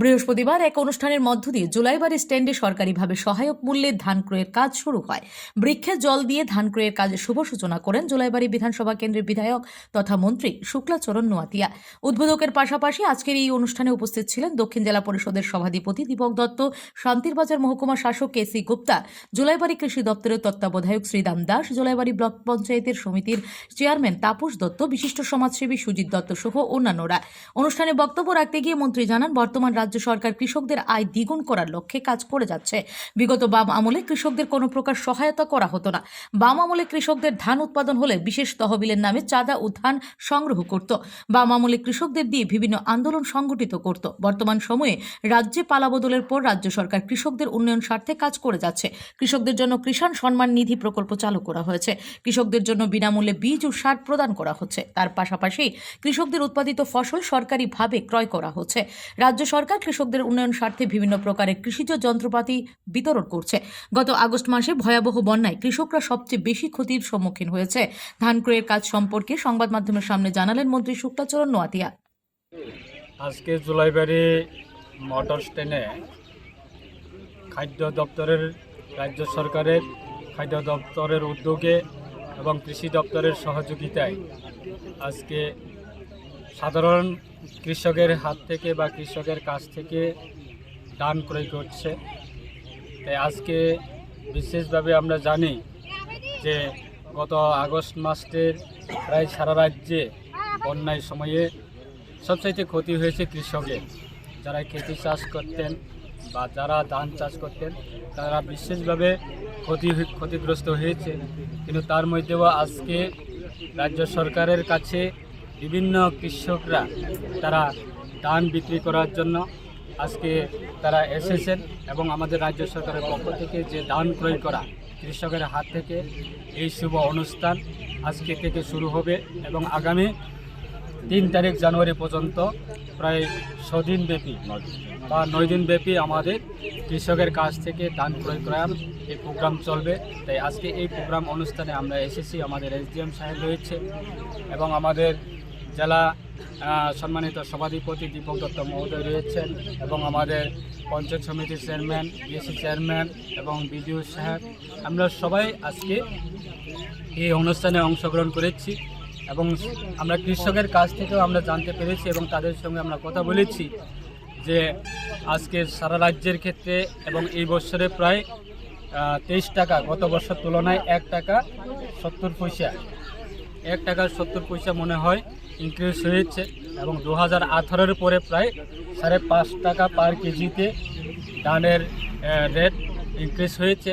বৃহস্পতিবার এক অনুষ্ঠানের মধ্য দিয়ে জুলাইবাড়ি স্ট্যান্ডে সরকারিভাবে সহায়ক মূল্যে ধান ক্রয়ের কাজ শুরু হয়। বৃক্ষে জল দিয়ে ধান ক্রয়ের কাজের শুভ সূচনা করেন জুলাইবাড়ি বিধানসভা কেন্দ্রের বিধায়ক তথা মন্ত্রী শুক্লাচরণ নোয়াতিয়া। উদ্বোধকের পাশাপাশি আজকের এই অনুষ্ঠানে উপস্থিত ছিলেন দক্ষিণ জেলা পরিষদের সভাধিপতি দীপক দত্ত শান্তিরবাজার মহকুমা শাসক কে সি গুপ্তা, জুলাইবাড়ি কৃষি দপ্তরের তত্ত্বাবধায়ক শ্রীরাম দাস, জুলাইবাড়ি ব্লক পঞ্চায়েতের সমিতির চেয়ারম্যান তাপস দত্ত, বিশিষ্ট সমাজসেবী সুজিত দত্ত সহ অন্যান্যরা। অনুষ্ঠানে বক্তব্য রাখতে গিয়ে মন্ত্রী জানান, বর্তমান রাজ্য সরকার কৃষকদের আয় দ্বিগুণ করার লক্ষ্যে কাজ করে যাচ্ছে। বিগত বাম আমলে কৃষকদের কোনো প্রকার সহায়তা করা হতো না। বাম আমলে কৃষকদের ধান উৎপাদন হলে বিশেষ তহবিলের নামে চাঁদা ও ধান সংগ্রহ করত। বাম আমলে কৃষকদের দিয়ে বিভিন্ন আন্দোলন সংগঠিত করত। বর্তমান সময়ে রাজ্যে পালাবদলের পর রাজ্য সরকার কৃষকদের উন্নয়ন স্বার্থে কাজ করে যাচ্ছে। কৃষকদের জন্য কিষাণ সম্মান নিধি প্রকল্প চালু করা হয়েছে। কৃষকদের জন্য বিনামূল্যে বীজ ও সার প্রদান করা হচ্ছে। তার পাশাপাশি কৃষকদের উৎপাদিত ফসল সরকারিভাবে ক্রয় করা হচ্ছে। রাজ্য সরকার কৃষকদের উন্নয়ন স্বার্থে বিভিন্ন প্রকারের কৃষিজ যন্ত্রপাতি বিতরণ করছে। গত আগস্ট মাসে ভয়াবহ বন্যায় কৃষকরা সবচেয়ে বেশি ক্ষতির সম্মুখীন হয়েছে। ধান ক্রয়ের কাজ সম্পর্কে সংবাদ মাধ্যমের সামনে জানালেন মন্ত্রী শুক্লাচরণ নোয়াতিয়া। আজকে জুলাইবাড়ি মোটর স্ট্যান্ডে খাদ্য দপ্তরের রাজ্য সরকারের খাদ্য দপ্তরের উদ্যোগে এবং কৃষি দপ্তরের সহযোগিতায় আজকে সাধারণ কৃষকের হাত থেকে বা কৃষকের কাছ থেকে ধান ক্রয় করছে। তাই আজকে বিশেষভাবে আমরা জানি যে গত আগস্ট মাসের প্রায় সারা রাজ্যে বন্যায় সময়ে সবচাইতে ক্ষতি হয়েছে কৃষকের। যারা খেতি চাষ করতেন বা যারা ধান চাষ করতেন, তারা বিশেষভাবে ক্ষতি ক্ষতিগ্রস্ত হয়েছে। কিন্তু তার মধ্যেও আজকে রাজ্য সরকারের কাছে বিভিন্ন কৃষকরা তারা ধান বিক্রি করার জন্য আজকে তারা এসেছেন এবং আমাদের রাজ্য সরকারের পক্ষ থেকে যে ধান ক্রয় করা কৃষকের হাত থেকে এই শুভ অনুষ্ঠান আজকে থেকে শুরু হবে এবং আগামী তিন তারিখ জানুয়ারি পর্যন্ত প্রায় ছদিন ব্যাপী বা নয় দিন ব্যাপী আমাদের কৃষকের কাছ থেকে ধান ক্রয় করার এই প্রোগ্রাম চলবে। তাই আজকে এই প্রোগ্রাম অনুষ্ঠানে আমরা এসেছি। আমাদের এসডিএম সাহেব রয়েছে এবং আমাদের জেলা সম্মানিত সভাধিপতি দীপক দত্ত মহোদয় রয়েছেন এবং আমাদের পঞ্চায়েত সমিতির চেয়ারম্যান বিএসসি চেয়ারম্যান এবং বিডিও সাহেব। আমরা সবাই আজকে এই অনুষ্ঠানে অংশগ্রহণ করেছি এবং আমরা কৃষকের কাছ থেকেও আমরা জানতে পেরেছি এবং তাদের সঙ্গে আমরা কথা বলেছি যে আজকে সারা রাজ্যের ক্ষেত্রে এবং এই বছরে প্রায় তেইশ টাকা, গত বছর তুলনায় এক টাকা সত্তর পয়সা। এক টাকা সত্তর পয়সা মনে হয় ইনক্রিজ হয়েছে এবং দু হাজার আঠারোর পরে প্রায় সাড়ে পাঁচ টাকা পার কেজিতে ধানের রেট ইনক্রিজ হয়েছে।